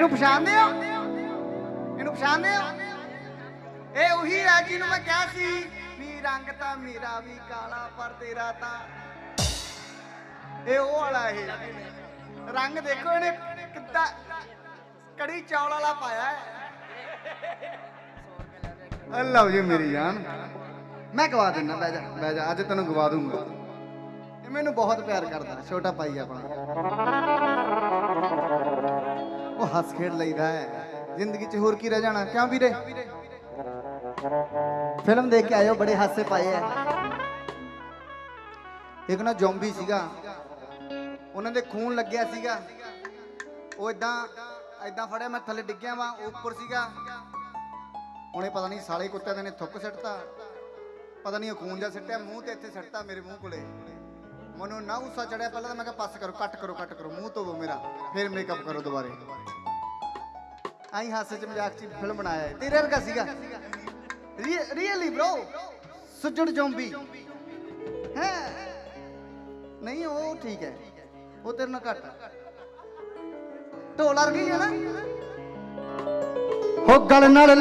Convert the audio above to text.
ਇਹਨੂੰ ਪਛਾਣਦੇ ਹੋ? ਇਹਨੂੰ ਪਛਾਣਦੇ ਹੋ? ਇਹ ਉਹੀ ਹੈ ਜਿਹਨੂੰ ਮੈਂ ਕਿਹਾ ਸੀ, ਵੀ ਰੰਗ ਤਾਂ ਮੇਰਾ ਵੀ ਕਾਲਾ, ਪਰ ਤੇਰਾ ਤਾਂ ਇਹ ਉਹ ਵਾਲਾ ਇਹ। ਰੰਗ ਦੇਖੋ ਇਹਨੇ ਕਿੱਦਾਂ ਕੜੀ ਚੌਲ ਵਾਲਾ ਪਾਇਆ ਹੈ। ਅੱਲਾ ਜੀ ਮੇਰੀ ਜਾਨ। ਮੈਂ ਗਵਾ ਦਿੰਦਾ ਬਹਿ ਜਾ ਬਹਿ ਜਾ, ਅੱਜ ਤੈਨੂੰ ਗਵਾ ਦੂੰਗਾ। ਇਹ ਮੈਨੂੰ ਬਹੁਤ ਪਿਆਰ ਕਰਦਾ, ਛੋਟਾ ਭਾਈ ਆਪਣਾ। ਹੱਸ ਖੇਡ ਲਈਦਾ ਹੈ। ਜ਼ਿੰਦਗੀ 'ਚ ਹੋਰ ਕੀ ਰਹਿ ਜਾਣਾ? ਕਿਉਂ ਵੀਰੇ? ਫਿਲਮ ਦੇਖ ਕੇ ਆਇਓ, ਬੜੇ ਹਾਸੇ ਪਾਏ ਐ। ਇੱਕ ਨਾ ਜ਼ੋਂਬੀ ਸੀਗਾ। ਉਹਨਾਂ ਦੇ ਖੂਨ ਲੱਗਿਆ ਸੀਗਾ। ਉਹ ਇਦਾਂ ਇਦਾਂ ਫੜਿਆ, ਮੈਂ ਥੱਲੇ ਡਿੱਗਿਆ ਵਾਂ ਉਹ ਉੱਪਰ ਸੀਗਾ। ਉਹਨੇ ਪਤਾ ਨਹੀਂ ਸਾਲੇ ਕੁੱਤੇ ਦੇ ਨੇ ਥੁੱਕ ਸਿੱਟਤਾ। ਪਤਾ ਨਹੀਂ ਉਹ ਖੂਨ ਜਾ ਸੱਟਿਆ, ਮੂੰਹ ਤੇ ਇੱਥੇ ਸਿੱਟਤਾ ਮੇਰੇ ਮੂੰਹ ਕੋਲੇ। ਮੈਨੂੰ ਨਾ ਗੁੱਸਾ ਚੜਿਆ, ਪਹਿਲਾਂ ਤਾਂ ਮੈਂ ਕਿਹਾ, ਪਾਸ ਕਰੋ, ਕੱਟ ਕਰੋ ਕੱਟ ਕਰੋ, ਮੂੰਹ ਧੋਵੋ ਮੇਰਾ, ਫਿਰ ਮੇਕਅਪ ਕਰੋ ਦੁਬਾਰੇ। ਆਈ ਹਾਸੇ ਚ ਮਜ਼ਾਕ ਚ ਫਿਲਮ ਬਣਾਇਆ ਹੈ। ਤੇਰੇ ਵਰਗਾ ਸੀਗਾ। ਰੀਅਲੀ ਬ్రో ਸੁਜਣ ਜੋਂਬੀ ਹੈ? ਨਹੀਂ, ਉਹ ਠੀਕ ਹੈ। ਉਹ ਤੇਰੇ ਨਾਲ ਘੱਟ ਆ। ਢੋਲ ਵਰਗੀ ਹੈ ਨਾ। ਹੋ ਗਲ ਨਾਲ